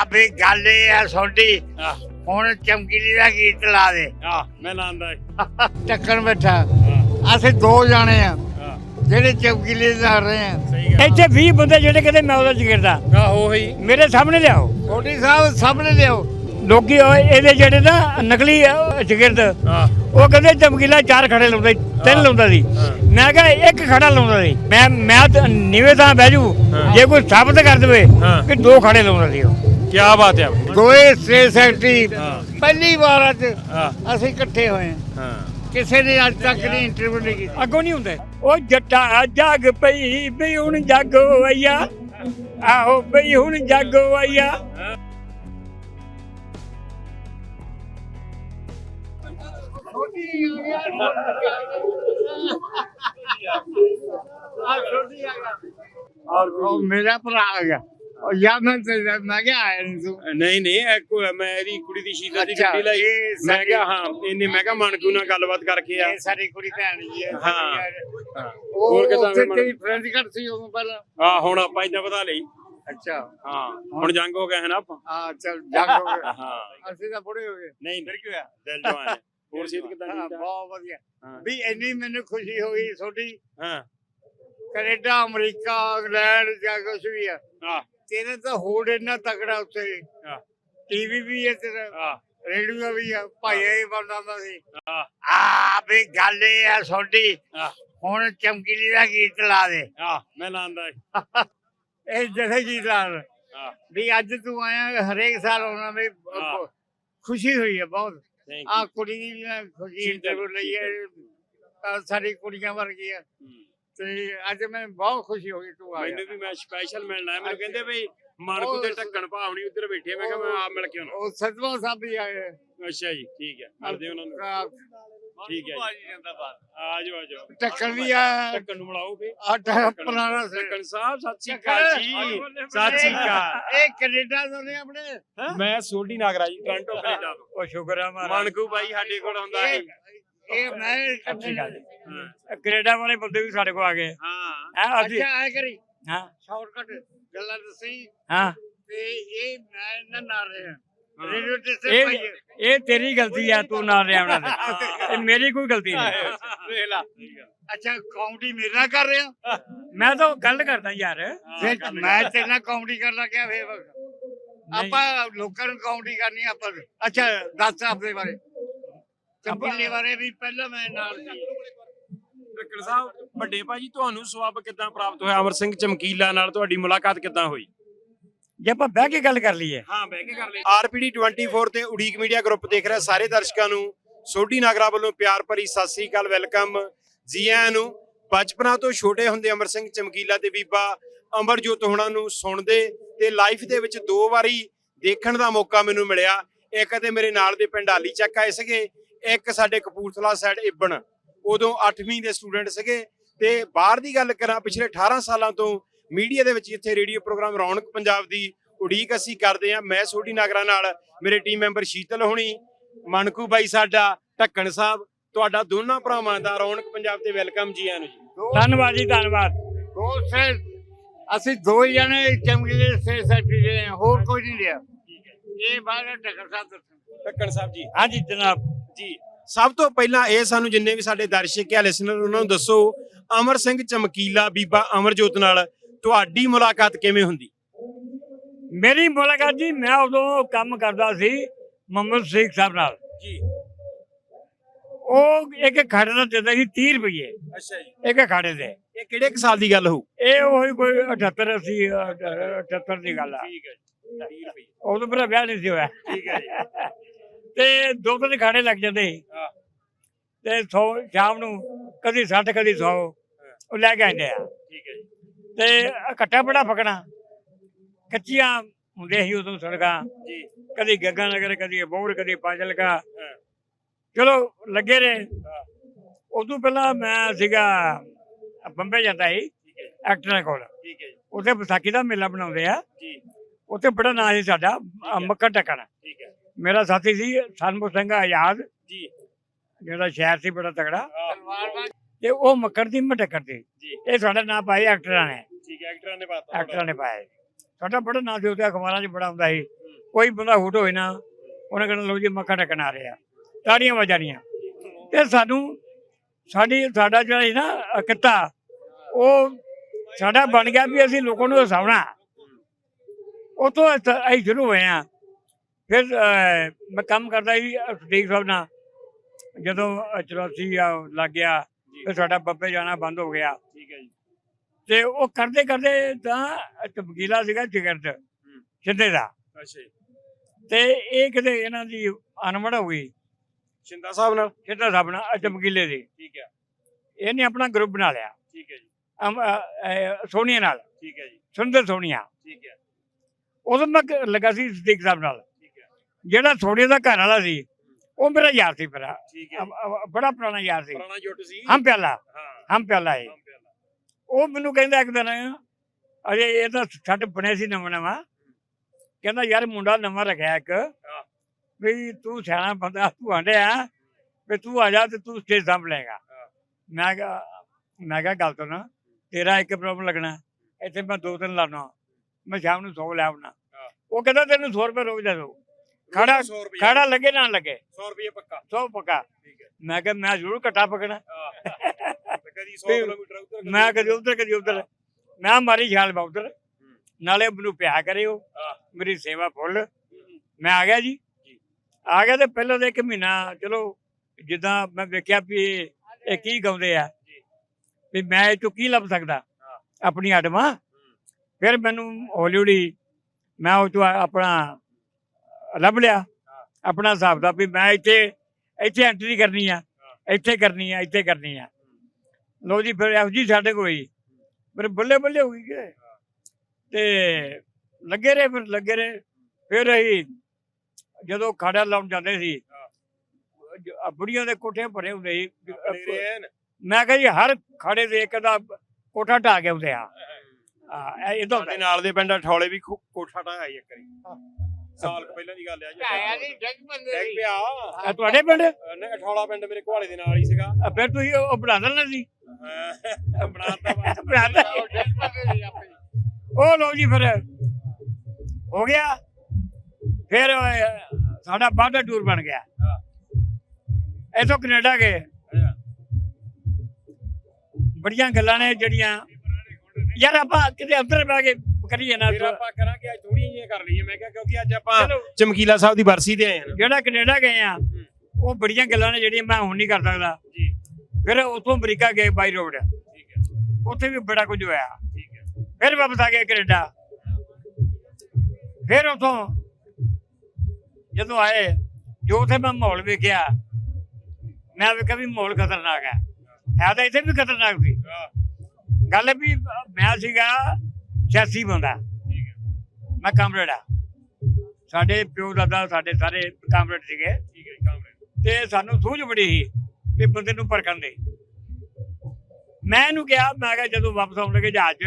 ਆ ਵੀ ਗੱਲ ਇਹ ਆ ਤੁਹਾਡੀ। ਹੁਣ ਚਮਕੀਲੀ ਦਾ ਗੀਤ ਲਾ ਦੇ। ਆ ਮੈਂ ਲਾਂਦਾ ਟੱਕਣ ਬੈਠਾ ਅਸੀਂ ਦੋ ਜਾਣੇ ਆ। ਜਿਹੜੇ ਚਮਕੀਲੀ ਦਾ ਰਹੇ ਆ। ਇੱਥੇ 20 ਬੰਦੇ ਜਿਹੜੇ ਕਹਿੰਦੇ ਮੈਂ ਉਹਦਾ ਜਿਗਰਦਾ ਆਹੋ ਹੀ ਮੇਰੇ ਸਾਹਮਣੇ ਲਿਆਓ। ਛੋਟੀ ਸਾਹਿਬ ਸਾਹਮਣੇ ਲਿਆਓ। ਲੋਕੀ ਇਹਦੇ ਜਿਹੜੇ ਨਾ ਨਕਲੀ ਜਿਗਰਦ ਉਹ ਕਹਿੰਦੇ ਚਮਕੀਲਾ ਚਾਰ ਖੜੇ ਲਾਉਂਦਾ ਤਿੰਨ ਲਾਉਂਦਾ ਸੀ। ਮੈਂ ਕਿਹਾ ਇੱਕ ਖੜਾ ਲਾਉਂਦਾ ਸੀ। ਮੈਂ ਮੈਂ ਨੀਵੇਂ ਤਾਂ ਬਹਿ ਜੂ। ਜੇ ਕੋਈ ਸਾਬਤ ਕਰ ਦੇਵੇ। ਕਿ ਦੋ ਖੜੇ ਲਾਉਂਦਾ ਸੀ ਉਹ। ਕੀ ਬਾਤ ਹੈ ਦੋਏ ਸਟੇਟ ਸੈਕਟਰੀ ਪਹਿਲੀ ਵਾਰ ਅੱਜ ਅਸੀਂ ਇਕੱਠੇ ਹੋਏ ਹਾਂ। ਕਿਸੇ ਨੇ ਅੱਜ ਤੱਕ ਨਹੀਂ ਇੰਟਰਵਿਊ ਨਹੀਂ ਕੀਤੀ। ਅੱਗੋਂ ਨਹੀਂ ਹੁੰਦੇ। ਉਹ ਜੱਟਾ ਜੱਗ ਪਈ ਵੀ ਹੁਣ ਜਾਗੋ ਆਇਆ ਆਹੋ ਬਈ ਹੁਣ ਜਾਗੋ ਆਇਆ ਉਹ ਮੇਰਾ ਭਰਾ ਆ ਗਿਆ ਉਹ ਯਾਰ ਮੈਂ ਤੇ ਮੈਂ ਕਿਹਾ ਆਇਆ ਨਹੀਂ ਤੂੰ। ਨਹੀਂ ਨਹੀਂ ਇਹ ਕੋ- ਮੈਂ ਇਹਦੀ ਕੁੜੀ ਦੀ ਸ਼ੀਲਾ ਦੀ ਅੱਛਾ, ਗੱਡੀ ਲਈ। ਇਹ ਮੈਂ ਸਾਡੀ- ਕਿਹਾ ਹਾਂ ਇਹਨੇ ਮੈਂ ਕਿਹਾ ਮਨਕੂ ਨਾਲ ਗੱਲਬਾਤ ਕਰਕੇ ਆ। ਇਹ ਸਾਡੀ ਕੁੜੀ ਭੈਣ ਜੀ ਹੈ। ਹਾਂ। ਹਾਂ ਹਾਂ। ਉਹ ਹੋਰ ਕਿੱਦਾਂ ਉੱਥੇ ਫਿਰ ਤੇਰੀ ਫਰੈਂਡ ਘੱਟ ਸੀ ਉਦੋਂ ਪਹਿਲਾਂ? ਆ ਹੁਣ ਆਪਾਂ ਇਦਾਂ ਵਧਾ ਲਈ। ਅੱਛਾ। ਹਾਂ ਹੁਣ ਜੰਗ ਹੋ ਗਿਆ ਹੈ ਨਾ ਆਪਾਂ? ਹਾਂ ਚਲ ਜੱਗ ਹੋ ਗਏ ਹਾਂ। ਅਸੀਂ ਤਾਂ ਬੁੜੇ ਹੋ ਗਏ। ਨਹੀਂ ਫਿਰ ਕੀ ਹੋਇਆ ਦਿਲ ਜਵਾਨ ਹੈ ਹੋਰ ਸਿਹਤ ਕਿਦਾਂ ਹਾਂ, ਠੀਕ ਆ? ਬਹੁਤ ਵਧੀਆ। ਹਾਂ। ਵੀ ਇੰਨੀ ਮੈਨੂੰ ਖੁਸ਼ੀ ਹੋਈ ਤੁਹਾਡੀ। ਹਾਂ। ਕੈਨੇਡਾ ਅਮਰੀਕਾ ਇੰਗਲੈਂਡ ਜਾਂ ਕੁਝ ਵੀ ਆ। ਆ ਤੇਰੇ ਤਾਂ ਹੋੜ ਇੰਨਾ ਤਕੜਾ ਹਾਂ। ਟੀਵੀ ਵੀ ਹੈ ਤੇਰਾ। ਰੇਡੀਓ ਵੀ ਆ। ਭਾਈਆ ਹੀ ਬਣਦਾ ਸੀ। ਆ ਆ ਵੀ ਗੱਲ ਇਹ ਆ ਤੁਹਾਡੀ। ਹੁਣ ਚਮਕੀਲੀ ਦਾ ਗੀਤ ਲਾ ਦੇ। ਮੈਂ ਲਾਂਦਾ ਇਹ ਜਿਹੜੇ ਗੀਤ ਲਾ ਦੇ। ਵੀ ਅੱਜ ਤੂੰ ਆਇਆ ਹਰੇਕ ਸਾਲ ਆਉਣਾ ਵੀ ਹਾਂ। ਖੁਸ਼ੀ ਹੋਈ ਹੈ ਬਹੁਤ। ਆ ਕੁੜੀ ਦੀ ਖੁਸ਼ੀ ਹੈ, ਜ਼ਰੂਰ ਲਈ ਹੈ ਸਾਡੀ ਕੁੜੀਆਂ ਵਰਗੀ ਆ ਯੂ ਤੇ ਅੱਜ ਮੈਂ ਬਹੁਤ ਖੁਸ਼ੀ ਹੋ ਗਈ ਤੂੰ ਆਇਆ ਮੈਨੂੰ ਵੀ ਮੈਂ ਸਪੈਸ਼ਲ ਮਿਲਣਾ ਹੈ ਮੈਨੂੰ ਕਹਿੰਦੇ ਬਈ ਮਨਕੂ ਦੇ ਢੱਕਣ ਭਾਵਣੀ ਉੱਧਰ ਬੈਠੇ ਮੈਂ ਕਿਹਾ ਮੈਂ ਆਪ ਮਿਲ ਕੇ ਆਉਣਾ। ਉਹ ਸਤਵਾ ਸਾਹਿਬ ਵੀ ਆਏ ਅੱਛਾ ਜੀ ਠੀਕ ਹੈ ਮਿਲਦੇ ਉਹਨਾਂ ਨੂੰ। ਆ ਠੀਕ ਹੈ ਜੀ। ਆ ਜਾਓ ਆ ਜਾਓ। ਟੱਕਰ ਵੀ ਆ ਢੱਕਣ ਨੂੰ ਮਿਲਾਓ ਫੇ ਆਟਾ ਪੁਰਾਣਾ ਢੱਕਣ ਸਾਹਿਬ ਸਤਿ ਸ਼੍ਰੀ ਅਕਾਲ ਜੀ। ਸਤਿ ਸ਼੍ਰੀ ਅਕਾਲ। ਇਹ ਕੈਨੇਡਾ ਤੋਂ ਨੇ ਆਪਣੇ? ਮੈਂ ਸੋਢੀ ਨਾਗਰਾ ਜੀ ਟੋਰਾਂਟੋ ਕੈਨੇਡਾ ਤੋਂ। ਉਹ ਸ਼ੁਕਰ ਆ ਮਨਕੂ ਬਾਈ ਸਾਡੇ ਕੋਲ ਹੁੰਦਾ ਹੈ। ਇਹ ਮੈਂ ਅੱਛੀ ਗੱਲ ਹੈ। ਹਾਂ ਕੈਨੇਡਾ ਵਾਲੇ ਬੰਦੇ ਵੀ ਸਾਡੇ ਕੋਲ ਆ ਗਏ ਹਾਂ। ਹੈ ਅਸੀਂ ਅੱਛਾ ਆਇਆ ਕਰੀ। ਹਾਂ। ਸ਼ਾਰਟਕਟ ਗੱਲਾਂ ਦੱਸੀ। ਹਾਂ। ਤੇ ਇਹ ਮੈਂ ਇਹਨਾਂ ਨਾਲ ਰਿਹਾ ਹਾਂ। ਰੇਡੀਓ ਤੇ ਇਹ ਭਾਈ ਇਹ ਤੇਰੀ ਗਲਤੀ ਆ ਤੂੰ ਨਾਲ ਰਿਹਾ ਉਹਨਾਂ ਦੇ ਇਹ ਮੇਰੀ ਕੋਈ ਗਲਤੀ ਨਹੀਂ। ਦੇਖ ਲਾ। ਅੱਛਾ ਕਾਮੇਡੀ ਮੇਰੇ ਨਾਲ ਕਰ ਰਿਹਾ? ਮੈਂ ਤਾਂ ਗੱਲ ਕਰਦਾ ਯਾਰ। ਫਿਰ ਮੈਂ ਤੇਰੇ ਨਾਲ ਕਾਮੇਡੀ ਕਰਨ ਲੱਗਿਆ ਫੇਰ ਆਪਾਂ ਲੋਕਾਂ ਨੂੰ ਕਾਮੇਡੀ ਕਰਨੀ ਆ ਆਪਾਂ। ਅੱਛਾ ਦੱਸ ਆਪਣੇ ਬਾਰੇ। ਚੰਬੀਲੇ ਬਾਰੇ ਵੀ ਪਹਿਲਾਂ ਮੈਂ ਨਾਲ ਸੀ। ਢੱਕਣ ਸਾਹਿਬ ਵੱਡੇ ਭਾਜੀ ਤੁਹਾਨੂੰ ਸਵਾਬ ਕਿੱਦਾਂ ਪ੍ਰਾਪਤ ਹੋਇਆ? ਅਮਰ ਸਿੰਘ ਚਮਕੀਲਾ ਨਾਲ ਤੁਹਾਡੀ ਮੁਲਾਕਾਤ ਕਿੱਦਾਂ ਹੋਈ? ਜੇ ਆਪਾਂ ਬਹਿ ਕੇ ਗੱਲ ਕਰ ਲਈਏ। ਹਾਂ ਬਹਿ ਕੇ ਕਰ ਲਈ ਆਰਪੀਡੀ 24 ਤੇ ਉਡੀਕ ਮੀਡੀਆ ਗਰੁੱਪ ਦੇਖ ਰਹੇ ਸਾਰੇ ਦਰਸ਼ਕਾਂ ਨੂੰ। ਸੋਢੀ ਨਾਗਰਾ ਵੱਲੋਂ ਪਿਆਰ ਭਰੀ ਸਤਿ ਸ੍ਰੀ ਅਕਾਲ ਵੈਲਕਮ। ਜੀ ਆਇਆਂ ਨੂੰ ਬਚਪਨਾ ਤੋਂ ਛੋਟੇ ਹੁੰਦੇ ਅਮਰ ਸਿੰਘ ਚਮਕੀਲਾ ਤੇ ਬੀਬਾ ਅਮਰਜੋਤ ਹੋਣਾ ਨੂੰ ਸੁਣਦੇ ਤੇ ਲਾਈਫ ਦੇ ਵਿੱਚ ਦੋ ਵਾਰੀ ਦੇਖਣ ਦਾ ਮੌਕਾ ਮੈਨੂੰ ਮਿਲਿਆ। ਇੱਕ ਤੇ ਮੇਰੇ ਨਾਲ ਦੇ ਪਿੰਡ ਹਾਲੀ ਚੱਕ ਆਏ ਸੀਗੇ ਇੱਕ ਸਾਡੇ ਕਪੂਰਥਲਾ ਸਾਈਡ ਇਬਣ ਉਦੋਂ 8ਵੀਂ ਦੇ ਸਟੂਡੈਂਟ ਸੀਗੇ ਤੇ ਬਾਹਰ ਦੀ ਗੱਲ ਕਰਾਂ ਪਿਛਲੇ 18 ਸਾਲਾਂ ਤੋਂ ਮੀਡੀਆ ਦੇ ਵਿੱਚ ਇੱਥੇ ਰੇਡੀਓ ਪ੍ਰੋਗਰਾਮ ਰੌਣਕ ਪੰਜਾਬ ਦੀ ਉਡੀਕ ਅਸੀਂ ਕਰਦੇ ਹਾਂ ਮੈਂ ਸੋਢੀ ਨਾਗਰਾ ਨਾਲ ਮੇਰੇ ਟੀਮ ਮੈਂਬਰ ਸ਼ੀਤਲ ਹੋਣੀ ਮਨਕੂ ਬਾਈ ਸਾਡਾ ਢੱਕਣ ਸਾਹਿਬ ਤੁਹਾਡਾ ਦੋਨਾਂ ਭਰਾਵਾਂ ਦਾ ਰੌਣਕ ਪੰਜਾਬ ਤੇ ਵੈਲਕਮ ਜੀ ਆਇਆਂ ਨੂੰ ਜੀ। ਧੰਨਵਾਦ ਜੀ ਧੰਨਵਾਦ। ਦੋ ਸੇ ਅਸੀਂ ਦੋ ਹੀ ਜਣੇ ਚਮਕੀਲੇ ਸੇ ਸੈਕਟਰੀ ਦੇ ਹੋਰ ਕੋਈ ਨਹੀਂ ਲਿਆ ਇਹ ਬਾਹਰ ਟੱਕਰ ਸਾਹਿਬ ਦੱਸਣ ਢੱਕਣ ਸਾਹਿਬ ਜੀ। ਹਾਂਜੀ ਜਨਾਬ। ਜੀ। ਸਭ ਤੋਂ ਪਹਿਲਾਂ ਇਹ ਸਾਨੂੰ ਜਿੰਨੇ ਵੀ ਸਾਡੇ ਦਰਸ਼ਕ ਆ ਲਿਸਨਰ ਉਹਨਾਂ ਨੂੰ ਦੱਸੋ ਅਮਰ ਸਿੰਘ ਚਮਕੀਲਾ ਬੀਬਾ ਅਮਰਜੋਤ ਨਾਲ ਤੁਹਾਡੀ ਮੁਲਾਕਾਤ ਕਿਵੇਂ ਹੁੰਦੀ? ਮੇਰੀ ਮੁਲਾਕਾਤ ਜੀ ਮੈਂ ਉਦੋਂ ਕੰਮ ਕਰਦਾ ਸੀ ਮੁਹੰਮਦ ਸ਼ੇਖ ਸਾਹਿਬ ਨਾਲ। ਜੀ। ਉਹ ਇੱਕ ਖਾੜੇ ਦਾ ਦਿੰਦਾ ਸੀ 30 ਰੁਪਏ ਅੱਛਾ ਜੀ। ਇੱਕ ਖਾੜੇ ਦੇ। ਇਹ ਕਿਹੜੇ ਸਾਲ ਦੀ ਗੱਲ ਹੋਊ? ਇਹ ਉਹੀ ਕੋਈ 78 ਸੀ 78 ਦੀ ਗੱਲ ਆ। ਠੀਕ ਹੈ ਜੀ 30 ਰੁਪਏ ਉਦੋਂ ਮੇਰਾ ਵਿਆਹ ਨਹੀਂ ਸੀ ਹੋਇਆ। ਠੀਕ ਹੈ ਜੀ। ਤੇ ਦੋ ਤਿੰਨ ਖਾੜੇ ਲੱਗ ਜਾਂਦੇ ਸੀ। ਤੇ 100 ਸ਼ਾਮ ਨੂੰ ਕਦੀ 60 ਕਦੀ 100 ਉਹ ਲੈ ਕੇ ਆਉਂਦੇ ਆ। ਠੀਕ ਹੈ ਤੇ ਇਕੱਠਾ ਬੜਾ ਫਕਣਾ। ਕੱਚੀਆਂ ਹੁੰਦੇ ਸੀ ਉਦੋਂ ਸੜਕਾਂ। ਜੀ। ਕਦੀ ਗੱਗਾ ਨਗਰ ਕਦੀ ਬੋਰ ਕਦੀ ਪਾਜਲਕਾ। ਚਲੋ ਲੱਗੇ ਰਹੇ। ਉਦੋਂ ਪਹਿਲਾਂ ਮੈਂ ਸੀਗਾ ਬੰਬੇ ਜਾਂਦਾ ਸੀ ਐਕਟਰਾਂ ਕੋਲ। ਠੀਕ ਹੈ ਜੀ। ਉੱਥੇ ਵਿਸਾਖੀ ਦਾ ਮੇਲਾ ਬਣਾਉਂਦੇ ਆ। ਜੀ। ਉੱਥੇ ਬੜਾ ਨਾਂ ਸੀ ਸਾਡਾ ਅ, ਮੱਕੜ ਟਕਣ। ਠੀਕ ਹੈ। ਮੇਰਾ ਸਾਥੀ ਸੀ ਸਨਮੁਖ ਸਿੰਘ ਆਜ਼ਾਦ। ਜੀ। ਜਿਹੜਾ ਸ਼ਹਿਰ ਸੀ ਬੜਾ ਤਗੜਾ ਤੇ ਉਹ ਮੱਕੜ ਦੀ ਮਟਕੜ ਸੀ ਜੀ। ਇਹ ਸਾਡਾ ਨਾਂ ਪਾਇਆ ਐਕਟਰਾਂ ਨੇ। ਠੀਕ ਹੈ ਐਕਟਰਾਂ ਨੇ ਬਾਤ ਐਕਟਰਾਂ ਨੇ ਪਾਇਆ ਸਾਡਾ ਬੜਾ ਨਾਂ ਸੀ ਉੱਤੇ ਅਖਬਾਰਾਂ 'ਚ ਬੜਾ ਹੁੰਦਾ ਸੀ। ਕੋਈ ਬੰਦਾ ਹੁਟ ਹੋਏ ਨਾ ਉਹਨਾਂ ਕਹਿੰਦਾ ਲਓ ਜੀ ਮੱਖਾ ਟਕਣ ਆ ਰਿਹਾ। ਤਾੜੀਆਂ ਵਜਾਣੀਆਂ। ਤੇ ਸਾਨੂੰ ਸਾਡੀ ਸਾਡਾ ਜਿਹੜਾ ਸੀ ਨਾ ਕਿੱਤਾ ਉਹ ਸਾਡਾ ਬਣ ਗਿਆ ਵੀ ਅਸੀਂ ਲੋਕਾਂ ਨੂੰ ਹਸਾਉਣਾ। ਉਹ ਤੋਂ ਅਸ- ਅਸੀਂ ਸ਼ੁਰੂ ਹੋਏ ਆ ਫਿਰ ਮੈਂ ਕੰਮ ਕਰਦਾ ਸੀ ਸਦੀਕ ਸਾਹਿਬ ਨਾਲ। ਜਦੋਂ 84 ਆ ਲੱਗ ਗਿਆ ਫਿਰ ਸਾਡਾ ਬੱਬੇ ਜਾਣਾ ਬੰਦ ਹੋ ਗਿਆ। ਠੀਕ ਹੈ ਜੀ। ਤੇ ਉਹ ਕਰਦੇ ਕਰਦੇ ਤਾਂ ਚਮਕੀਲਾ ਸੀਗਾ ਜਿਗਰਦ ਸਿੱਧੇ ਦਾ। ਅੱਛਾ ਤੇ ਇਹ ਕਿਤੇ ਇਹਨਾਂ ਦੀ ਅਨਮੜ ਹੋ ਗਈ। ਸ਼ਿੰਦਾ ਸਾਹਿਬ ਨਾਲ? ਸਿੱਧਾ ਸਾਹਿਬ ਨਾਲ ਚਮਕੀਲੇ ਦੀ। ਠੀਕ ਹੈ। ਇਹਨੇ ਆਪਣਾ ਗਰੁੱਪ ਬਣਾ ਲਿਆ। ਠੀਕ ਹੈ ਜੀ। ਸੋਨੀਆ ਨਾਲ। ਠੀਕ ਹੈ ਜੀ। ਸੁੰਦਰ ਸੋਨੀਆ। ਠੀਕ ਹੈ। ਉਦੋਂ ਮੈਂ ਲੱਗਾ ਸੀ ਸਦੀਕ ਸਾਹਿਬ ਨਾਲ। ਜਿਹੜਾ ਸੋਨੀਆ ਦਾ ਘਰ ਵਾਲਾ ਸੀ ਉਹ ਮੇਰਾ ਯਾਰ ਸੀ ਮੇਰਾ ਠੀਕ ਹੈ ਬੜਾ ਪੁਰਾਣਾ ਯਾਰ ਸੀ। ਪੁਰਾਣਾ ਜੁੱਟ ਸੀ। ਹਮ ਪਿਆਲਾ। ਹਮ ਪਿਆਲਾ ਹੈ। ਉਹ ਮੈਨੂੰ ਕਹਿੰਦਾ ਇੱਕ ਦਿਨ ਅਜੇ ਇਹ ਤਾਂ ਛੱਡ ਬਣੇ ਸੀ ਨਵਾਂ ਨਵਾਂ। ਕਹਿੰਦਾ ਯਾਰ ਮੁੰਡਾ ਨਵਾਂ ਰੱਖਿਆ ਇੱਕ। ਵੀ ਤੂੰ ਸਿਆਣਾ ਬੰਦਾ ਤੂੰ ਆਂਡਿਆ ਵੀ ਤੂੰ ਆ ਜਾ ਤੇ ਤੂੰ ਸਟੇਜ ਸਾਂਭ ਲਏਗਾ। ਹਾਂ। ਮੈਂ ਕਿਹਾ ਮੈਂ ਕਿਹਾ ਗੱਲ ਤੋਂ ਨਾ ਤੇਰਾ ਇੱਕ ਪ੍ਰੋਬਲਮ ਲੱਗਣਾ। ਇੱਥੇ ਮੈਂ ਦੋ ਦਿਨ ਲਾਣਾ ਮੈਂ ਸ਼ਾਮ ਨੂੰ 100 ਲੈ ਆਉਣਾ। ਉਹ ਕਹਿੰਦਾ ਤੈਨੂੰ 100 ਰੁਪਏ ਰੋਜ਼ ਦੇ ਦੋ। ਖੜਾ 100 ਰੁਪਏ ਖੜਾ ਲੱਗੇ ਨਾ ਲੱਗੇ। 100 ਰੁਪਏ ਪੱਕਾ। 100 ਪੱਕਾ। ਠੀਕ ਹੈ। ਮੈਂ ਕਿਹਾ ਮੈਂ ਜ਼ਰੂਰ ਘਟਾ ਪਕਣਾ। ਹਾਂ। ਤੇ ਕਦੀ 100 ਤੇ ਕਿਲੋਮੀਟਰ ਉੱਧਰ ਮੈਂ ਕਦੀ ਉਧਰ ਕਦੀ ਉਧਰ। ਮੈਂ ਮਾਰੀ ਛਾਲ ਬਾ ਉਧਰ। ਨਾਲੇ ਮੈਨੂੰ ਪਿਆ ਕਰਿਓ। ਮੇਰੀ ਸੇਵਾ ਫੁੱਲ। ਮੈਂ ਆ ਗਿਆ ਜੀ। ਆ ਗਿਆ ਤੇ ਪਹਿਲਾਂ ਤਾਂ ਇੱਕ ਮਹੀਨਾ ਚਲੋ ਜਿੱਦਾਂ ਮੈਂ ਵੇਖਿਆ ਵੀ ਇਹ- ਕੀ ਗਾਉਂਦੇ ਆ। ਵੀ ਮੈਂ ਇਹ ਚੋਂ ਕੀ ਲੱਭ ਸਕਦਾ? ਆਪਣੀ ਆਟਮਾ ਫਿਰ ਮੈਨੂੰ ਹੌਲੀ ਹੌਲੀ ਮੈਂ ਉਹ ਚੋਂ ਆਪਣਾ ਲੱਭ ਲਿਆ। ਆਪਣਾ ਹਿਸਾਬ ਦਾ ਵੀ ਮੈਂ ਇੱਥੇ ਇੱਥੇ ਐਂਟਰੀ ਕਰਨੀ ਆ। ਇੱਥੇ ਕਰਨੀ ਆ ਇੱਥੇ ਕਰਨੀ ਆ। ਲੋ ਜੀ ਫਿਰ ਇਹੋ ਜੀ ਸਾਡੇ ਕੋਲ ਹੋਈ। ਫਿਰ ਬੱਲੇ ਬੱਲੇ ਹੋ ਗਈ ਕਿ? ਤੇ ਲੱਗੇ ਰਹੇ ਫਿਰ ਲੱਗੇ ਰਹੇ। ਫਿਰ ਅਸੀਂ ਜਦੋਂ ਖਾੜਾ ਲਾਉਣ ਜਾਂਦੇ ਸੀ ਬੁੜੀਆਂ ਦੇ ਕੋਠੇ ਭਰੇ ਹੁੰਦੇ ਸੀ। ਮੈਂ ਕਿਹਾ ਜੀ ਹਰ ਖਾੜੇ ਦੇ ਇੱਕ ਦਾ ਕੋਠਾ ਢਾ ਕੇ ਆਉਂਦੇ ਆ। ਹਾਂ। ਇਹ ਤਾਂ ਸਾਡੇ ਨਾਲ ਦੇ ਪਿੰਡ ਠੌਲੇ ਵੀ ਕੋਠਾ ਢਾਇਆ ਇੱਕ ਵਾਰੀ। ਸਾਲ ਕੁ ਪਹਿਲਾਂ ਦੀ ਗੱਲ ਆ ਜੀ। ਆਇਆ ਨਹੀਂ ਡੱਗ ਬੰਦੇ ਡਿੱਗ ਪਿਆ। ਇਹ ਤੁਹਾਡੇ ਪਿੰਡ? ਨੇ ਠੌਲਾ ਪਿੰਡ ਮੇਰੇ ਘੁਆਲੇ ਦੇ ਨਾਲ ਹੀ ਸੀਗਾ। ਫਿਰ ਤੁਸੀਂ ਉਹ ਬਣਾ ਦੇਣਾ ਸੀ? ਹਾਂ, ਬਣਾਤਾ ਵਾ। ਬਣਾ ਦੇ ਉਹ ਡੱਗ ਬੰਦੇ ਸੀ ਆਪੇ। ਉਹ ਲੋ ਜੀ ਫਿਰ। ਹੋ ਗਿਆ। ਫਿਰ ਅਹ, ਸਾਡਾ ਬਾਹਰ ਟੂਰ ਬਣ ਗਿਆ। ਇਥੋਂ ਕੈਨੇਡਾ ਗਏ। ਬੜੀਆਂ ਗੱਲਾਂ ਨੇ ਜਿਹੜੀਆਂ। ਯਾਰ ਆਪਾਂ ਕਿਤੇ ਅੰਦਰ ਬਹਿ ਕੇ ਕਰੀਏ ਨਾ ਫਿਰ ਆਪਾਂ ਕਰਾਂਗੇ ਅੱਜ ਥੋੜੀਆਂ ਜਿਹੀਆਂ ਕਰ ਲਈਏ। ਮੈਂ ਕਿਹਾ ਕਿਉਂਕਿ ਅੱਜ ਆਪਾਂ ਚਮਕੀਲਾ ਸਾਹਿਬ ਦੀ ਬਰਸੀ ਤੇ ਆਏ ਹਾਂ। ਜਿਹੜਾ ਕੈਨੇਡਾ ਗਏ ਆ ਉਹ ਬੜੀਆਂ ਗੱਲਾਂ ਨੇ ਜਿਹੜੀਆਂ ਮੈਂ ਹੁਣ ਨਹੀਂ ਕਰ ਸਕਦਾ। ਜੀ। ਫਿਰ ਉਥੋਂ ਅਮਰੀਕਾ ਗਏ ਬਾਈ ਰੋਡ। ਠੀਕ ਹੈ। ਉੱਥੇ ਵੀ ਬੜਾ ਕੁਝ ਹੋਇਆ। ਠੀਕ ਹੈ। ਫਿਰ ਵਾਪਸ ਆ ਗਏ ਕੈਨੇਡਾ। ਫਿਰ ਉਥੋਂ ਜਦੋਂ ਆਏ ਜੋ ਉੱਥੇ ਮੈਂ ਮਾਹੌਲ ਵੇਖਿਆ ਮੈਂ ਵੇਖਿਆ ਵੀ ਮਾਹੌਲ ਖਤਰਨਾਕ ਹੈ। ਹੈ ਤਾਂ ਇੱਥੇ ਵੀ ਖਤਰਨਾਕ ਸੀ। ਗੱਲ ਵੀ ਮੈਂ ਸੀਗਾ ਸਿਆਸੀ ਬੰਦਾ। ਮੈਂ ਕਾਮਰੇਡ ਆ। ਸਾਡੇ ਪਿਓ ਦਾਦਾ ਸਾਡੇ ਸਾਰੇ ਕਾਮਰੇਡ ਸੀਗੇ। ਠੀਕ ਹੈ ਜੀ, ਕਾਮਰੇਡ। ਤੇ ਸਾਨੂੰ ਸੂਝ ਬੜੀ ਸੀ ਵੀ ਬੰਦੇ ਨੂੰ ਪਰਖਣ ਦੇ। ਮੈਂ ਇਹਨੂੰ ਕਿਹਾ ਮੈਂ ਕਿਹਾ ਜਦੋਂ ਵਾਪਸ ਆਉਣ ਲੱਗੇ ਜਹਾਜ਼ 'ਚ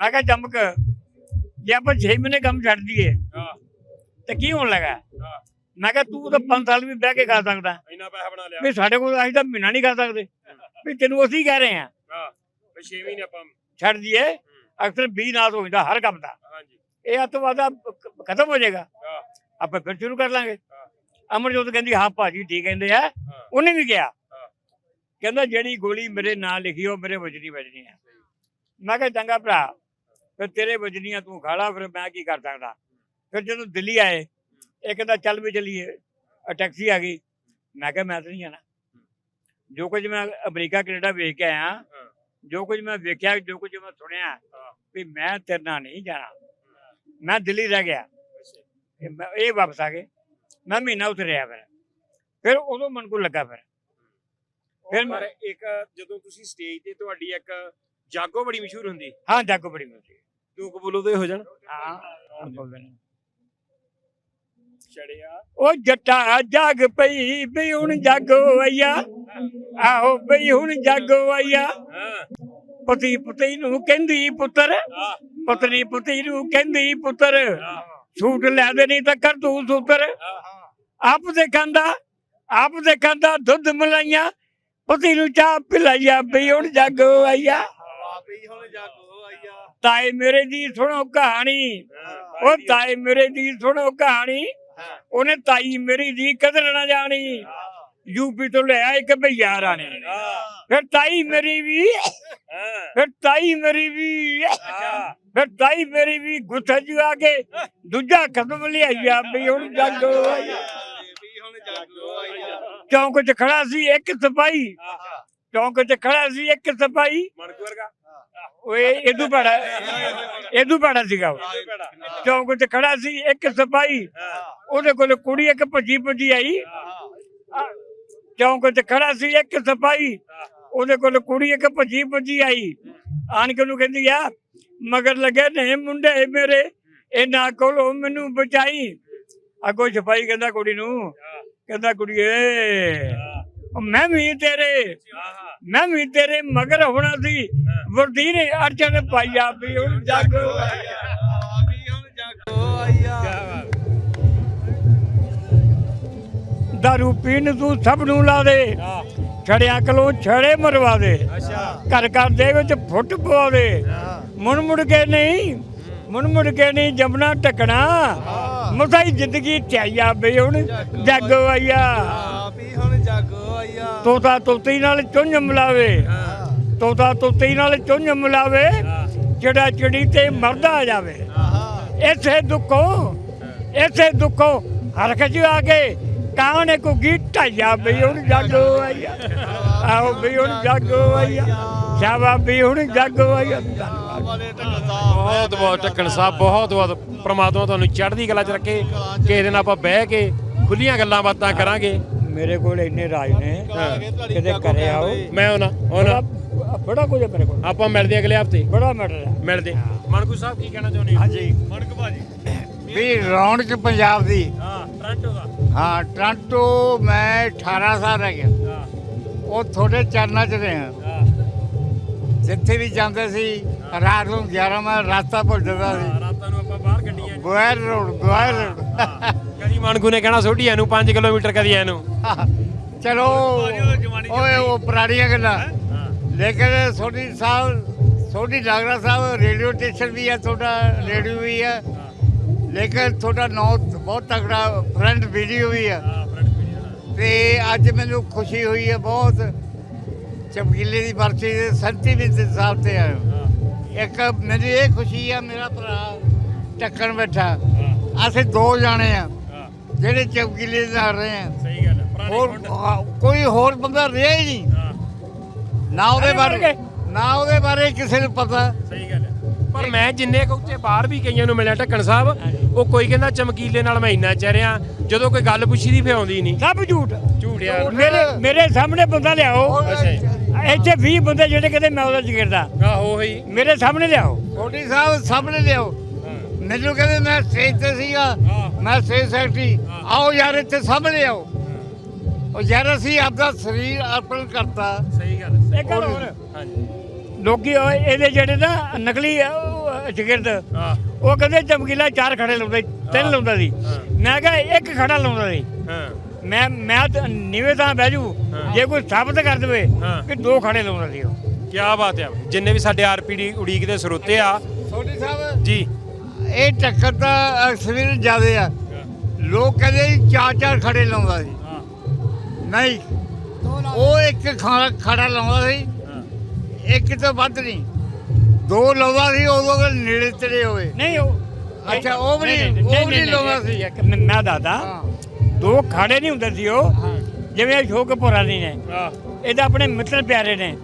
ਮੈਂ ਕਿਹਾ ਚਮਕ ਜੇ ਆਪਾਂ 6 ਮਹੀਨੇ ਕੰਮ ਛੱਡ ਦਈਏ ਹਾਂ। ਤੇ ਕੀ ਹੋਣ ਲੱਗਾ? ਹਾਂ। ਮੈਂ ਕਿਹਾ ਤੂੰ ਤਾਂ 5 ਸਾਲ ਵੀ ਬਹਿ ਕੇ ਖਾ ਸਕਦਾ। ਇੰਨਾ ਪੈਸਾ ਬਣਾ ਲਿਆ। ਵੀ ਸਾਡੇ ਕੋਲ ਅਸੀਂ ਤਾਂ ਮਹੀਨਾ ਨਹੀਂ ਖਾ ਸਕਦੇ। ਵੀ ਤੈਨੂੰ ਅਸੀਂ ਕਹਿ ਰਹੇ ਹਾਂ ਹਾਂ। ਵੀ 6 ਮਹੀਨੇ ਆਪਾਂ ਛੱਡ ਦਈਏ ਅਕਸਰ 20 ਨਾਸ ਹੋ ਜਾਂਦਾ ਹਰ ਕੰਮ ਦਾ। ਹਾਂਜੀ। ਇਹ ਅੱਤਵਾਦ ਖਤਮ ਹੋ ਜਾਏਗਾ। ਆਪਾਂ ਫਿਰ ਸ਼ੁਰੂ ਕਰ ਲਾਂਗੇ। ਹਾਂ। ਅਮਰਜੋਤ ਕਹਿੰਦੀ ਹਾਂ ਭਾਜੀ ਠੀਕ ਕਹਿੰਦੇ ਆ। ਉਹਨੇ ਵੀ ਕਿਹਾ। ਕਹਿੰਦਾ ਜਿਹੜੀ ਗੋਲੀ ਮੇਰੇ ਨਾਂ ਲਿਖੀ ਉਹ ਮੇਰੇ ਵਜਨੀ ਵਜਨੀ ਆ। ਮੈਂ ਕਿਹਾ ਚੰਗਾ ਭਰਾ ਫਿਰ ਤੇਰੇ ਵਜਨੀਆਂ ਤੂੰ ਖਾਲਾ ਫਿਰ ਮੈਂ ਕੀ ਕਰ ਸਕਦਾ? ਫਿਰ ਜਦੋਂ ਦਿੱਲੀ ਆਏ ਇਹ ਕਹਿੰਦਾ ਚੱਲ ਵੀ ਚੱਲੀਏ। ਟੈਕਸੀ ਆ ਗਈ। ਮੈਂ ਕਿਹਾ ਮੈਂ ਤਾਂ ਨਹੀਂ ਜਾਣਾ। ਜੋ ਕੁਝ ਮੈਂ ਅਮਰੀਕਾ ਕੈਨੇਡਾ ਵੇਖ ਕੇ ਆਇਆ। ਜੋ ਕੁਝ ਮੈਂ ਵੇਖਿਆ ਜੋ ਕੁਝ ਮੈਂ ਸੁਣਿਆ ਵੀ ਮੈਂ ਤੇਰੇ ਨਾਲ ਨਹੀਂ ਜਾਣਾ। ਮੈਂ ਦਿੱਲੀ ਰਹਿ ਗਿਆ। ਇਹ ਮੈਂ- ਵਾਪਸ ਆ ਗਏ। ਮੈਂ ਮਹੀਨਾ ਉੱਥੇ ਰਿਹਾ ਫਿਰ। ਫਿਰ ਉਦੋਂ ਮਨ ਕੋ ਲੱਗਾ ਫਿਰ। ਫਿਰ ਪਰ ਇੱਕ ਜਦੋਂ ਤੁਸੀਂ ਸਟੇਜ ਤੇ ਤੁਹਾਡੀ ਇੱਕ ਜਾਗੋ ਬੜੀ ਮਸ਼ਹੂਰ ਹੁੰਦੀ। ਹਾਂ ਜਾਗੋ ਬੜੀ ਮਿਲਦੀ ਦੋ ਕਬੂਲੋ ਤੇ ਹੋ ਜਾਣ? ਹਾਂ। ਬੋਲਦੇ ਨੇ ਛੜਿਆ ਉਹ ਜੱਟਾ ਜਾਗ ਪਈ ਵੀ ਹੁਣ ਜਾਗੋ ਆਇਆ। ਆਹੋ ਵੀ ਹੁਣ ਜਾਗੋ ਆਇਆ। ਪਤੀ ਪਤੀ ਨੂੰ ਕਹਿੰਦੀ ਪੁੱਤਰ। ਪਤਨੀ ਪਤੀ ਨੂੰ ਕਹਿੰਦੀ ਪੁੱਤਰ ਸੂਟ ਲੈ ਦੇ ਨਹੀਂ ਤਾਂ ਕਰ ਤੂੰ ਸੂਤਰ। ਆਪ ਦੇਖਾਂਦਾ ਆਪ ਦੇਖਾਂਦਾ ਦੁੱਧ ਮਲਾਈਆਂ। ਪਤੀ ਨੂੰ ਚਾਹ ਪਿਲਾਈਆ ਵੀ ਹੁਣ ਜਾਗੋ ਆਇਆ। ਹੁਣ ਜਾਗੋ ਤਾਏ ਮੇਰੇ ਦੀ ਸੁਣੋ ਕਹਾਣੀ। ਉਹ ਤਾਈ ਮੇਰੇ ਦੀ ਸੁਣੋ ਕਹਾਣੀ। ਉਹਨੇ ਤਾਈ ਮੇਰੀ ਦੀ ਕਦਰ ਨਾ ਜਾਣੀ। ਯੂਪੀ ਤੋਂ ਲਿਆ ਇੱਕ ਭਈਆ ਰਾਣੀ। ਫਿਰ ਤਾਈ ਮੇਰੀ ਵੀ, ਫਿਰ ਤਾਈ ਮੇਰੀ ਵੀ, ਫਿਰ ਤਾਈ ਮੇਰੀ ਵੀ ਗੁੱਠਾ ਜੀ ਆ ਕੇ ਦੂਜਾ ਕਦਮ ਲਿਆਈਆ ਵੀ ਹੁਣ ਜਾਗੋ ਚੌਂਕ 'ਚ ਖੜਾ ਸੀ ਇੱਕ ਸਿਪਾਹੀ। ਚੌਂਕ 'ਚ ਖੜਾ ਸੀ ਇੱਕ ਸਿਪਾਹੀ। ਮਣਕੂ ਵਰਗਾ ਓਏ ਇਦੂ ਬੜਾ ਇਦੂ ਬੜਾ ਸੀਗਾ ਉਹ। ਚੌਂਕ 'ਚ ਖੜਾ ਸੀ, ਇੱਕ ਸਿਪਾਹੀ। ਉਹਦੇ ਕੋਲ ਕੁੜੀ ਇੱਕ ਭੱਜੀ ਭੱਜੀ ਆਈ। ਚੌਂਕ 'ਚ ਖੜਾ ਸੀ, ਇੱਕ ਸਿਪਾਹੀ। ਉਹਦੇ ਕੋਲ ਕੁੜੀ ਇੱਕ ਭੱਜੀ ਭੱਜੀ ਆਈ। ਆਣ ਕੇ ਉਹਨੂੰ ਕਹਿੰਦੀ ਆ, ਮਗਰ ਲੱਗੇ ਨੇ ਮੁੰਡੇ ਮੇਰੇ, ਇਹਨਾਂ ਕੋਲੋਂ ਮੈਨੂੰ ਬਚਾਈ। ਅੱਗੋਂ ਸਿਪਾਹੀ ਕਹਿੰਦਾ ਕੁੜੀ ਨੂੰ, ਕਹਿੰਦਾ ਕੁੜੀਏ, ਉਹ ਮੈਂ ਵੀ ਤੇਰੇ, ਮੈਂ ਵੀ ਤੇਰੇ ਮਗਰ ਹੋਣਾ ਸੀ। ਵਰਦੀ ਨੇ ਅਰਜਨ ਪਾਈਆ ਵੀ ਹੁਣ ਜੱਗ। ਦਾਰੂ ਪੀਣ ਤੂੰ ਸਭ ਨੂੰ ਲਾ ਦੇ। ਛੜਿਆਂ ਕੋਲੋਂ ਛੜੇ ਮਰਵਾ ਦੇ। ਘਰ ਘਰ ਦੇ ਵਿੱਚ ਫੁੱਟ ਪਵਾ ਦੇ। ਮੁੜ ਮੁੜ ਕੇ ਨਹੀਂ ਮੁੜ ਮੁੜ ਕੇ ਨਹੀਂ ਜਮਨਾ ਟਕਣਾ। ਮਸਾਈ ਜ਼ਿੰਦਗੀ ਚਾਈਆ ਬਈ ਹੁਣ ਜੱਗ ਆਇਆ। ਵੀ ਹੁਣ ਜਾਗੋ ਆਇਆ। ਤੋਤਾ ਤੋਤੀ ਨਾਲ ਚੁੰਝ ਮਿਲਾਵੇ। ਤੋਤਾ ਤੋਤੀ ਨਾਲ ਚੁੰਝ ਮਿਲਾਵੇ, ਜਿਹੜਾ ਚਿੜੀ ਤੇ ਮਰਦਾ ਜਾਵੇ। ਇਸੇ ਦੁੱਖੋਂ ਇਸੇ ਦੁੱਖੋਂ ਹਰਖ ਚ ਆ ਕੇ ਕਾਹਨੇ ਕੋ ਢਾਈਆ ਵੀ ਹੁਣ ਜਾਗੋ ਆਇਆ ਆਓ ਵੀ ਹੁਣ ਜਾਗੋ ਆਇਆ ਸ਼ਾਬਾ ਵੀ ਹੁਣ ਜਾਗੋ ਆਇਆ ਬਹੁਤ ਬਹੁਤ ਟੱਕਣ ਸਾਹਿਬ, ਬਹੁਤ ਬਹੁਤ ਪ੍ਰਮਾਤਮਾ ਤੁਹਾਨੂੰ ਚੜ੍ਹਦੀ ਕਲਾ 'ਚ ਰੱਖੇ। ਕਿਸੇ ਦਿਨ ਆਪਾਂ ਬਹਿ ਕੇ ਖੁੱਲੀਆਂ ਗੱਲਾਂ ਬਾਤਾਂ ਕਰਾਂਗੇ। ਮੇਰੇ ਕੋਲ ਇੰਨੇ ਰਾਜ ਨੇ ਕਿਤੇ ਘਰੇ ਆਓ। ਮੈਂ ਉਹਨਾਂ ਉਹਨਾਂ ਬੜਾ ਬੜਾ ਕੁਝ ਹੈ ਮੇਰੇ ਕੋਲ। ਆਪਾਂ ਮਿਲਦੇ ਹਾਂ ਅਗਲੇ ਹਫ਼ਤੇ। ਬੜਾ ਮੈਟਰ ਹੈ। ਮਿਲਦੇ। ਮਨਕੂ ਸਾਹਿਬ ਕੀ ਕਹਿਣਾ ਚਾਹੁੰਦੇ ਹੋ? ਹਾਂਜੀ। ਮਨਕੂ ਭਾਜੀ। ਵੀ ਰੌਣਕ ਪੰਜਾਬ ਦੀ। ਹਾਂ ਟ੍ਰਾਂਟੋ ਦਾ। ਹਾਂ ਟ੍ਰਾਂਟੋ ਮੈਂ 18 ਸਾਲ ਰਹਿ ਗਿਆ। ਹਾਂ। ਉਹ ਤੁਹਾਡੇ ਚਰਨਾਂ 'ਚ ਰਿਹਾ। ਹਾਂ। ਜਿੱਥੇ ਵੀ ਜਾਂਦੇ ਸੀ ਰਾਤ ਨੂੰ 11 ਮੈਂ ਰਸਤਾ ਭੁੱਲ ਜਾਂਦਾ ਸੀ। ਰਾਤਾਂ ਨੂੰ ਆਪਾਂ ਬਾਹਰ ਗੱਡੀਆਂ 'ਚ ਗੋਇਲ ਰੋਡ ਗੋਇਲ ਰੋਡ। ਕਦੀ ਮਨਕੂ ਨੇ ਕਹਿਣਾ ਸੋਢੀਆਂ ਨੂੰ 5 ਕਿਲੋਮੀਟਰ ਕਦੀ ਇਹਨੂੰ। ਚਲੋ ਓਏ ਉਹ ਪੁਰਾਣੀਆਂ ਗੱਲਾਂ। ਲੇਕਿਨ ਸੋਢੀ ਸਾਹਿਬ ਸੋਢੀ ਨਾਗਰਾ ਸਾਹਿਬ ਰੇਡੀਓ ਸਟੇਸ਼ਨ ਵੀ ਹੈ ਤੁਹਾਡਾ ਰੇਡੀਓ ਵੀ ਹੈ। ਲੇਕਿਨ ਤੁਹਾਡਾ ਨੌ ਬਹੁਤ ਤਗੜਾ ਫਰੰਟ ਵੀਡੀਓ ਵੀ ਹੈ। ਤੇ ਅੱਜ ਮੈਨੂੰ ਖੁਸ਼ੀ ਹੋਈ ਹੈ ਬਹੁਤ ਚਮਕੀਲੇ ਦੀ ਬਰਸੀ ਦੇ 37 ਸਾਲ ਤੇ ਆਏ ਹੋ। ਇੱਕ ਮੈਨੂੰ ਇਹ ਖੁਸ਼ੀ ਆ ਮੇਰਾ ਭਰਾ ਟੱਕਣ ਬੈਠਾ। ਅਸੀਂ ਦੋ ਜਾਣੇ ਆ। ਜਿਹੜੇ ਨਾਲ ਰਹੇ ਆ। ਸਹੀ ਗੱਲ ਹੈ ਹੋਰ ਹਾਂ, ਕੋਈ ਹੋਰ ਬੰਦਾ ਰਿਹਾ ਹੀ ਨਹੀਂ। ਨਾ ਉਹਦੇ ਸਾਰੇ ਮਰ ਬਾਰੇ। ਨਾ ਉਹਦੇ ਬਾਰੇ ਕਿਸੇ ਨੂੰ ਪਤਾ। ਸਹੀ ਗੱਲ ਹੈ ਪਰ ਮੈਂ ਜਿੰਨੇ ਕੁ ਉੱਤੇ ਬਾਹਰ ਵੀ ਕਈਆਂ ਨੂੰ ਮਿਲਿਆ ਢੱਕਣ ਸਾਹਿਬ ਉਹ ਕੋਈ ਕਹਿੰਦਾ ਚਮਕੀਲੇ ਨਾਲ ਮੈਂ ਇੰਨਾ ਚਰਿਆ ਜਦੋਂ ਕੋਈ ਗੱਲ ਪੁੱਛੀ ਦੀ ਫੇ ਆਉਂਦੀ ਨਹੀਂ। ਸਭ ਝੂਠ। ਝੂਠ ਯਾਰ। ਮੇਰੇ ਮੇਰੇ ਸਾਹਮਣੇ ਬੰਦਾ ਲਿਆਓ। ਅੱਛਾ ਜੀ। ਇੱਥੇ 20 ਬੰਦੇ ਜਿਹੜੇ ਕਹਿੰਦੇ ਮੈਂ ਉਹਦਾ ਜਿਗਰਦਾ ਆਹੋ ਹੋਈ ਮੇਰੇ ਸਾਹਮਣੇ ਲਿਆਓ। ਛੋਟੀ ਸਾਹਿਬ ਸਾਹਮਣੇ ਲਿਆਓ। ਮੈਨੂੰ ਕਹਿੰਦੇ ਮੈਂ ਸਟੇਜ ਤੇ ਸੀਗਾ। ਹਾਂ। ਮੈਂ ਸਟੇਜ ਸੈਕਟਰੀ। ਆਓ ਯਾਰ ਇੱਥੇ ਸਾਹਮਣੇ ਆਓ। ਉਹ ਯਾਰ ਅਸੀਂ ਆਪਦਾ ਸਰੀਰ ਅਰਪਣ ਕਰਤਾ। ਸਹੀ ਗੱਲ ਇੱਕ ਗੱਲ ਹੋਰ ਹਾਂਜੀ। ਲੋਕੀ ਉਹ ਇਹਦੇ ਜਿਹੜੇ ਨਾ ਨਕਲੀ ਆ, ਉਹ ਜਿਗਰਦ ਹਾਂ। ਉਹ ਕਹਿੰਦੇ ਚਮਕੀਲਾ ਚਾਰ ਖੜੇ ਲਾਉਂਦਾ ਸੀ, ਤਿੰਨ ਲਾਉਂਦਾ ਸੀ। ਮੈਂ ਕਿਹਾ ਇੱਕ ਖੜਾ ਲਾਉਂਦਾ ਸੀ। ਹਾਂ। ਮੈਂ ਮੈਂ ਤਾਂ ਨੀਵੇਂ ਤਾਂ ਬਹਿ ਜੂ। ਜੇ ਕੋਈ ਸਾਬਤ ਕਰ ਦੇਵੇ ਹਾਂ। ਕਿ ਦੋ ਖੜੇ ਲਾਉਂਦਾ ਸੀ ਉਹ। ਕੀ ਬਾਤ ਹੈ। ਜਿੰਨੇ ਵੀ ਸਾਡੇ ਆਰਪੀਡੀ ਉਡੀਕ ਦੇ ਸਰੋਤੇ ਆ। ਛੋਟੀ ਸਾਹਿਬ। ਜੀ। ਇਹ ਟੱਕਰ ਤਾਂ ਸਰੀਰ ਜ਼ਿਆਦੇ ਆ। ਲੋਕ ਕਹਿੰਦੇ ਸੀ ਚਾਰ ਚਾਰ ਖੜੇ ਲਾਉਂਦਾ ਸੀ। ਹਾਂ। ਨਹੀਂ ਉਹ ਇੱਕ ਖਾ- ਖੜਾ ਲਾਉਂਦਾ ਸੀ। ਇੱਕ ਤੋਂ ਵੱਧ ਨਹੀਂ। ਦੋ ਲਾਉਂਦਾ ਸੀ ਉਦੋਂ ਦੇ ਨੇੜੇ ਤੇੜੇ ਹੋਏ ਨਹੀਂ ਉਹ ਅੱਛਾ, ਉਹ ਵੀ ਨਹੀਂ- ਉਹ ਵੀ ਨਹੀਂ ਲਾਉਂਦਾ ਸੀ। ਇੱਕ ਮੈਂ ਮੈਂ ਦੱਸਦਾ ਹਾਂ। ਦੋ ਖਾੜੇ ਨਹੀਂ ਹੁੰਦੇ ਸੀ ਉਹ। ਜਿਵੇਂ ਅਸ਼ੋਕ ਪੁਰਾਣੀ ਨੇ। ਹਾਂ। ਇਹਦਾ ਆਪਣੇ ਮਿੱਤਰ ਪਿਆਰੇ ਨੇ।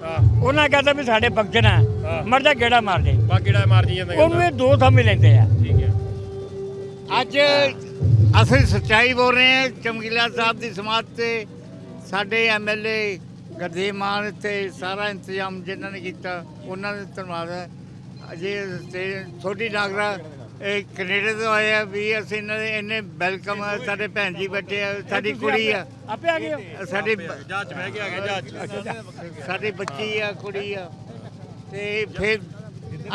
ਉਹਨਾਂ ਕਹਿੰਦਾ ਵੀ ਸਾਡੇ ਬਖਸ਼ਣਾ ਹਾਂ। ਮਰ ਜਾ ਗੇੜਾ ਮਾਰ ਦੇ। ਬਾਗੀੜਾ ਮਾਰ ਜੀ ਜਾਂਦਾ ਉਹਨੂੰ ਇਹ ਦੋ ਥੰਮੇ ਲੈਂਦੇ ਆ। ਠੀਕ ਹੈ। ਅੱਜ ਅਸੀਂ ਸੱਚਾਈ ਬੋਲ ਰਹੇ ਹਾਂ ਚਮਕੀਲਾ ਸਾਹਿਬ ਦੀ ਸਮਾਧ ਤੇ ਸਾਡੇ ਐਮਐਲਏ ਗੁਰਦੇਵ ਮਾਨ ਤੇ ਸਾਰਾ ਇੰਤਜ਼ਾਮ ਜਿਨ੍ਹਾਂ ਨੇ ਕੀਤਾ ਉਹਨਾਂ ਦਾ ਧੰਨਵਾਦ ਹੈ। ਅਜੇ ਤੇ ਛੋਟੀ ਨਾਗਰਾ ਇਹ ਕੈਨੇਡਾ ਤੋਂ ਆਏ ਆ ਵੀ ਅਸੀਂ ਇਹਨਾਂ ਦੇ ਇੰਨੇ ਵੈਲਕਮ ਆ ਸਾਡੇ ਭੈਣ ਜੀ ਬੈਠੇ ਆ ਸਾਡੀ ਕੁੜੀ ਆ। ਆਪੇ ਆ ਗਏ ਹੋ? ਸਾਡੀ ਜਹਾਜ਼ 'ਚ ਬਹਿ ਕੇ ਆ ਗਿਆ ਜਹਾਜ਼ ਸਾਡੀ ਬੱਚੀ ਆ ਕੁੜੀ ਆ। ਤੇ ਫਿਰ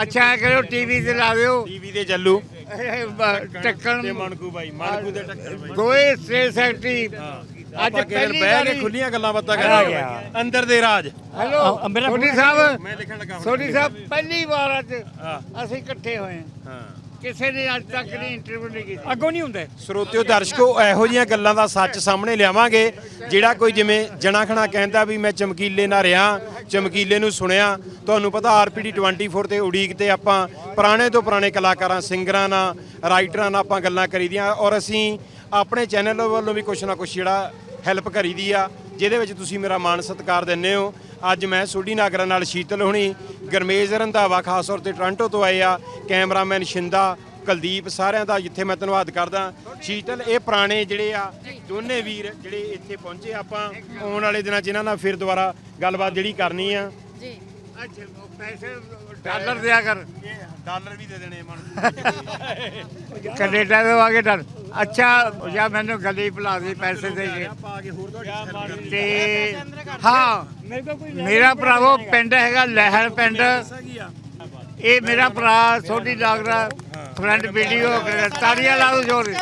ਅੱਛਾ ਐਂ ਕਰਿਓ ਟੀਵੀ ਤੇ ਲਾ ਦਿਓ। ਟੀਵੀ ਤੇ ਚੱਲੂ। ਇਹ ਬ- ਤੇ ਟੱਕਣ ਮਨਕੂ ਬਾਈ ਮਨਕੂ ਦੇ ਟੱਕਰ ਬਾਈ। ਦੋਏ ਸਟੇਟ ਸੈਕਟਰੀ। ਅੱਜ ਆਪਾਂ ਕਿਸੇ ਦਿਨ ਪਹਿਲੀ ਬਹਿ ਕੇ ਵਾਰੀ ਖੁੱਲੀਆਂ ਗੱਲਾਂ ਬਾਤਾਂ ਕਰਾਂਗੇ ਗਿਆ। ਅੰਦਰ ਦੇ ਰਾਜ। ਹੈਲੋ। ਮੇਰਾ ਸੋਢੀ ਸਾਹਿਬ। ਮੈਂ ਲਿਖਣ ਲੱਗਾ ਹੁਣ। ਸੋਢੀ ਸਾਹਿਬ ਪਹਿਲੀ ਵਾਰ ਅੱਜ ਹਾਂ। ਅਸੀਂ ਇਕੱਠੇ ਹੋਏ ਹਾਂ। ਹਾਂ। ਕਿਸੇ ਨੇ ਅੱਜ ਤੱਕ ਨਹੀਂ ਇੰਟਰਵਿਊ ਨਹੀਂ ਕੀਤੀ। ਅੱਗੋਂ ਨਹੀਂ ਹੁੰਦੇ। ਸਰੋਤਿਓ ਦਰਸ਼ਕੋ ਇਹੋ ਜਿਹੀਆਂ ਗੱਲਾਂ ਦਾ ਸੱਚ ਸਾਹਮਣੇ ਲਿਆਵਾਂਗੇ ਜਿਹੜਾ ਕੋਈ ਜਿਵੇਂ ਜਣਾ ਖਣਾ ਕਹਿੰਦਾ ਵੀ ਮੈਂ ਚਮਕੀਲੇ ਨਾਲ ਰਿਹਾ ਚਮਕੀਲੇ ਨੂੰ ਸੁਣਿਆ ਤੁਹਾਨੂੰ ਪਤਾ ਆਰਪੀਡੀ 24 ਤੇ ਉਡੀਕ ਤੇ ਆਪਾਂ ਪੁਰਾਣੇ ਤੋਂ ਪੁਰਾਣੇ ਕਲਾਕਾਰਾਂ ਸਿੰਗਰਾਂ ਨਾਲ ਰਾਈਟਰਾਂ ਨਾਲ ਆਪਾਂ ਗੱਲਾਂ ਕਰੀਦੀਆਂ ਔਰ ਅਸੀਂ ਆਪਣੇ ਚੈਨਲ ਵੱਲੋਂ ਵੀ ਕੁਛ ਨਾ ਕੁਛ ਜਿਹੜਾ ਹੈਲਪ ਕਰੀਦੀ ਆ। ਜਿਹਦੇ ਵਿੱਚ ਤੁਸੀਂ ਮੇਰਾ ਮਾਣ ਸਤਿਕਾਰ ਦਿੰਦੇ ਹੋ। ਅੱਜ ਮੈਂ ਸੋਢੀ ਨਾਗਰਾ ਨਾਲ ਸ਼ੀਤਲ ਹੋਣੀ, ਗਰਮੇਜ਼ ਰੰਧਾਵਾ, ਖਾਸ ਤੌਰ ਤੇ ਟੋਰਾਂਟੋ ਤੋਂ ਆਏ ਆ, ਕੈਮਰਾਮੈਨ ਸ਼ਿੰਦਾ, ਕੁਲਦੀਪ, ਸਾਰਿਆਂ ਦਾ ਜਿੱਥੇ ਮੈਂ ਧੰਨਵਾਦ ਕਰਦਾ। ਸ਼ੀਤਲ, ਇਹ ਪੁਰਾਣੇ ਜਿਹੜੇ ਆ, ਦੋਨੇ ਵੀਰ ਜਿਹੜੇ ਇੱਥੇ ਪਹੁੰਚੇ ਆਪਾਂ, ਆਉਣ ਵਾਲੇ ਦਿਨਾਂ 'ਚ ਇਹਨਾਂ ਨਾਲ ਫਿਰ ਦੁਬਾਰਾ ਗੱਲਬਾਤ ਜਿਹੜੀ ਕਰਨੀ ਆ। ਜੀ। ਅੱਛਾ ਪੈਸੇ ਡਾਲਰ ਦਿਆ ਕਰ। ਡਾਲਰ ਵੀ ਦੇ ਦੇਣੇ ਮਨ ਕੈਨੇਡਾ ਤੋਂ ਆ ਕੇ ਡਾਲ ਅੱਛਾ ਜਾਂ ਮੈਨੂੰ ਗਲੀ ਭੁਲਾ ਦੇ ਪੈਸੇ ਦੇ ਕੇ। ਪਾ ਕੇ ਹੋਰ ਤੁਹਾਡੀ ਤੇ ਹਾਂ ਮੇਰੇ ਕੋਲ ਕੋਈ ਮੇਰਾ ਭਰਾਵੋ ਪਿੰਡ ਹੈਗਾ ਲਹਿਰ ਪਿੰਡ। ਇਹ ਮੇਰਾ ਭਰਾ ਸੋਢੀ ਨਾਗਰਾ ਫਰੈਂਡ ਵੀਡੀਓ ਤਾੜੀਆਂ ਲਾ ਦੋ ਜੋਰ।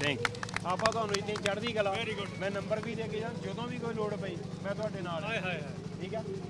ਥੈਂਕ ਆਪਾਂ ਤੁਹਾਨੂੰ ਇੱਥੇ ਚੜ੍ਹਦੀ ਕਲਾ। ਮੈਂ ਨੰਬਰ ਵੀ ਦੇ ਕੇ ਜਾਂ ਜਦੋਂ ਵੀ ਕੋਈ ਲੋੜ ਪਈ ਮੈਂ ਤੁਹਾਡੇ ਨਾਲ। ਠੀਕ ਆ?